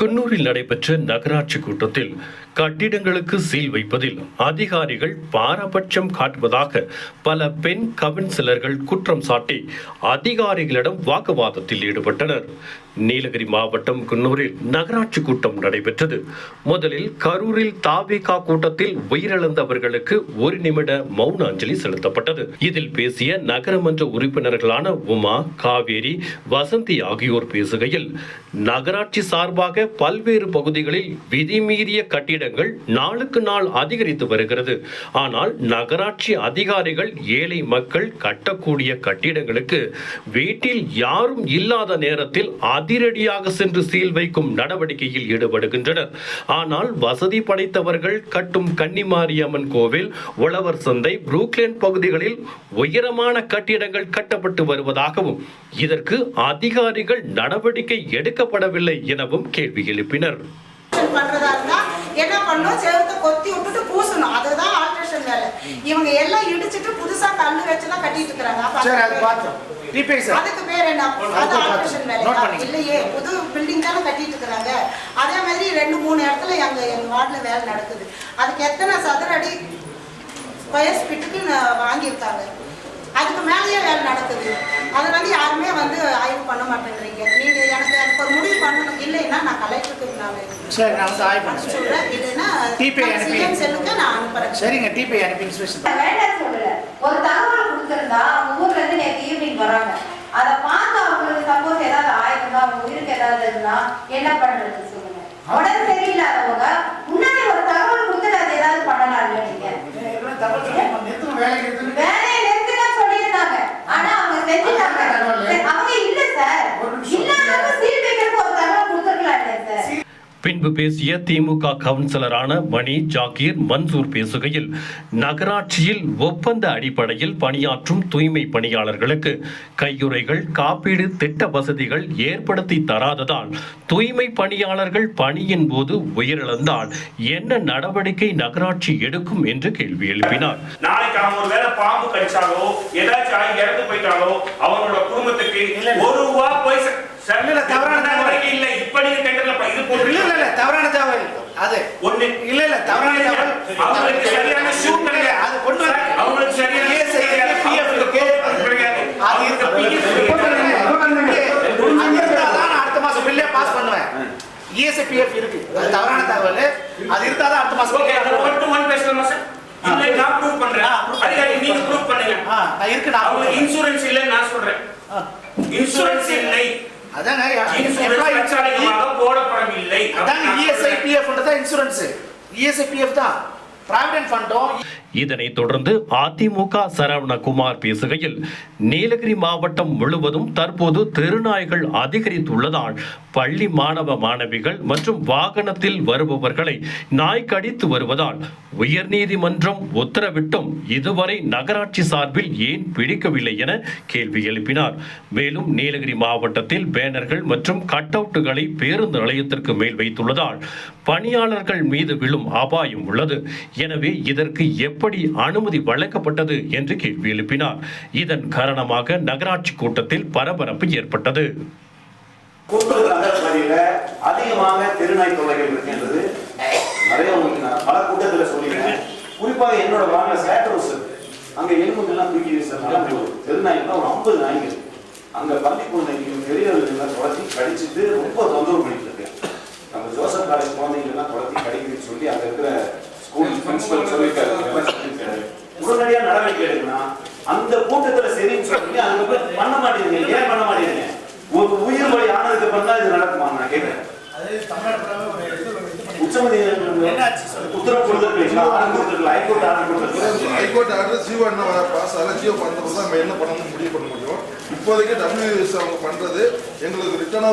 குன்னூரில் நடைபெற்ற நகராட்சி கூட்டத்தில் கட்டிடங்களுக்கு சீல் வைப்பதில் அதிகாரிகள் பாரபட்சம் காட்டுவதாக பல பெண் கவுன்சிலர்கள் குற்றம் சாட்டி அதிகாரிகளிடம் வாக்குவாதத்தில் ஈடுபட்டனர். நீலகிரி மாவட்டம் குன்னூரில் நகராட்சி கூட்டம் நடைபெற்றது. முதலில் கரூரில் தாவேகா கூட்டத்தில் உயிரிழந்தவர்களுக்கு ஒரு நிமிட மௌன அஞ்சலி செலுத்தப்பட்டது. இதில் பேசிய நகரமன்ற உறுப்பினர்களான உமா காவேரி வசந்தி ஆகியோர் பேசுகையில் நகராட்சி சார்பாக பல்வேறு பகுதிகளில் விதிமீறிய கட்டிடங்கள் நாளுக்கு நாள் அதிகரித்து வருகிறது. ஆனால் நகராட்சி அதிகாரிகள் ஏழை மக்கள் கட்டக்கூடிய கட்டிடங்களுக்கு வீட்டில் யாரும் இல்லாத நேரத்தில் அதிரடியாக சென்று சீல் வைக்கும் நடவடிக்கையில் ஈடுபடுகின்றனர். ஆனால் வசதி படைத்தவர்கள் கட்டும் கன்னிமாரியம்மன் கோவில் உழவர் சந்தை புரூக்லேன் பகுதிகளில் உயரமான கட்டிடங்கள் கட்டப்பட்டு வருவதாகவும் இதற்கு அதிகாரிகள் நடவடிக்கை எடுக்கப்படவில்லை எனவும் கேள்வி எழுப்பினர் பண்றதா இருந்தா என்ன பண்ணணும்? செவுத்த கொத்தி விட்டுட்டு பூசணும். அதுதான் ஆல்ட்ரேஷன் வேலை. இவங்க எல்லாம் இடிச்சிட்டு புதுசா கல்லு வச்சு தான் கட்டிட்டு இருக்காங்க அப்ப சரி அது அதுக்கு பேர் என்ன? அது. ஆல்ட்ரேஷன் வேலை. இல்லையே புது பில்டிங் தானே கட்டிட்டு இருக்காங்க அதே மாதிரி ரெண்டு மூணு இடத்துல எங்க எங்க வார்டுல வேலை நடக்குது. அதுக்கு எத்தனை சதுர அடி ஸ்கொயர் ஃபீட்டுக்கு வாங்கியிருக்காங்க. அதுக்கு மேலேயே வேலை நடக்குது. அதை வந்து யாருமே வந்து ஆய்வு பண்ண மாட்டேங்கிறீங்க நீங்க எனக்கு எனக்கு ஒரு முடிவு பண்ணணும். இல்லைன்னா நான் கலெக்டருக்கு நான் சரி நான் வந்து ஆய்வு பண்ண சொல்றேன். இல்லைன்னா TPI அனுப்பி. செல்லுக்கு நான் அனுப்புறேன். சரிங்க டிபி அனுப்பி இன்ஸ்பெக்ஷன். வேண்டாம் சொல்லல. ஒரு தகவல் கொடுத்திருந்தா அவங்க ஊர்ல இருந்து நேற்று ஈவினிங் வராங்க. அதை பார்த்து அவங்களுக்கு சப்போஸ் ஏதாவது ஆயிருந்தா அவங்க உயிருக்கு ஏதாவது இருந்தா என்ன பண்றது சொல்லுங்க. உடம்பு சரியில்லாதவங்க முன்னாடி ஒரு தகவல் கொடுத்துட்டு அது ஏதாவது பண்ணலாம் இல்ல நீங்க வேலைக்கு எடுத்துட்டு வேலையை நிறுத்திதான் சொல்லியிருந்தாங்க ஆனா அவங்க செஞ்சுட்டாங்க அவங்க இல்ல சார் இல்லாதவங்க சீல் வைக்கிறதுக்கு ஒரு தகவல் கொடுத்துருக்கலாம் இல்ல சார் பின்பு பேசிய திமுக கவுன்சிலரான மணி ஜாகீர் மன்சூர் பேசுகையில் நகராட்சியில் ஒப்பந்த அடிப்படையில் பணியாற்றும் தூய்மை பணியாளர்களுக்கு கையுறைகள் காப்பீடு திட்ட வசதிகள் ஏற்படுத்தி தராததால் தூய்மை பணியாளர்கள் பணியின் போது உயிரிழந்தால் என்ன நடவடிக்கை நகராட்சி எடுக்கும் என்று கேள்வி எழுப்பினார் நாளைக்கு அவங்க ஒரு வேளை பாம்பு கடிச்சாலோ ஏதாச்சும் ஆகி இறந்து போயிட்டாலோ அவங்களோட குடும்பத்துக்கு. ஒரு ரூபா ச- ச- இல்ல, இல்ல, தவறான நடவடிக்கை இல்ல இப்ப நீங்க டெண்டர்ல இது போட்டு இல்ல இல்ல தவறான தகவல். அது ஒண்ணு. இல்ல இல்ல தவறான தகவல். அவங்களுக்கு சரியான ஷூட் இல்ல, அது கொண்டு வர அவங்களுக்கு சரியான ESI இருக்கு. அது இருக்கு. நான் அடுத்த மாசம் பில்லே பாஸ் பண்ணுவேன். இஎஸ்ஐ பிஎஃப் இருக்கு. அது தவறான தகவல். அது இருந்தாதான் அடுத்த மாசம் ஓகே அது. ஒன் டு ஒன் பேசலாமா சார் இல்ல நான் ப்ரூவ் பண்றேன். அதிகாரி நீங்க ப்ரூவ் பண்ணுங்க. இருக்கு நான் அவங்க கொடுக்குறேன். இன்சூரன்ஸ் இல்லைன்னு நான் சொல்றேன். இன்சூரன்ஸ் இல்லை. தற்காலிகமாக போடப்படவில்லை. E இஎஸ்ஐ பிஎஃப் தான் இன்சூரன்ஸ் இஎஸ்ஐ பிஎஃப் தான். ப்ராவிடென்ட் ஃபண்டும் இதனைத் தொடர்ந்து அதிமுக சரவணகுமார் பேசுகையில் நீலகிரி மாவட்டம் முழுவதும் தற்போது தெருநாய்கள் அதிகரித்துள்ளதால் பள்ளி மாணவ மாணவிகள் மற்றும் வாகனத்தில் வருபவர்களை நாய் கடித்து வருவதால் உயர்நீதிமன்றம் உத்தரவிட்டும் இதுவரை நகராட்சி சார்பில் ஏன் பிடிக்கவில்லை என கேள்வி எழுப்பினார். மேலும் நீலகிரி மாவட்டத்தில் பேனர்கள் மற்றும் கட் அவுட்டுகளை பேருந்து நிலையத்திற்கு மேல் வைத்துள்ளதால் பணியாளர்கள் மீது விழும் அபாயம் உள்ளது. எனவே இதற்கு எப்படி எப்படி அனுமதி வழங்கப்பட்டது என்று கேள்வி எழுப்பினார். இதன் காரணமாக நகராட்சி கூட்டத்தில் பரபரப்பு ஏற்பட்டது. கூட்டுறவு நகர்பதியில அதிகமாக தெருநாய் தொல்லைகள் இருக்கின்றது நிறைய உங்களுக்கு நான் பல கூட்டத்தில் சொல்லியிருக்கேன். குறிப்பாக என்னோட வாங்க சேட்டர் ஹவுஸ் அங்கே அங்க எலும்புகள்லாம் தூக்கி வீசுறதுனால அங்க ஒரு ஐம்பது நாய்கள். அங்க பள்ளி குழந்தைங்க பெரியவர்கள் தொடர்ச்சி கடிச்சிட்டு ரொம்ப தொந்தரவு பண்ணிட்டு இருக்கேன். நம்ம ஜோசப் காலேஜ் குழந்தைங்கெல்லாம் தொடர்ச்சி கடிக்குதுன்னு சொல்லி அங்க இருக்கிற ஸ்கூல் பிரின்சிபல் சொல்லியிருக்காரு எல்லாம் சொல்லியிருக்காரு உடனடியா நடவடிக்கை எடுக்கணும் அந்த கூட்டத்துல சரின்னு சொல்லி அதுக்கப்புறம் பண்ண மாட்டேங்குது. ஏன் பண்ண மாட்டேங்குது? ஒரு உயிர் வழி ஆனதுக்கு அப்புறம் தான் இது நடக்குமா? நான் கேட்கிறேன். உத்தரவு கொடுத்துருக்கீங்களா ஆர்டர் கொடுத்துருக்கீங்களா ஹைகோர்ட் ஆர்டர் கொடுத்துருக்கீங்களா ஹைகோர்ட் ஆர்டர் ஜியோ என்ன பாஸ் ஆகல ஜியோ பண்ணுறது நம்ம என்ன பண்ணணும் முடிவு பண்ண முடியும்? இப்போதைக்கு டபிள்யூஎஸ் அவங்க பண்ணுறது எங்களுக்கு ரிட்டர்ன்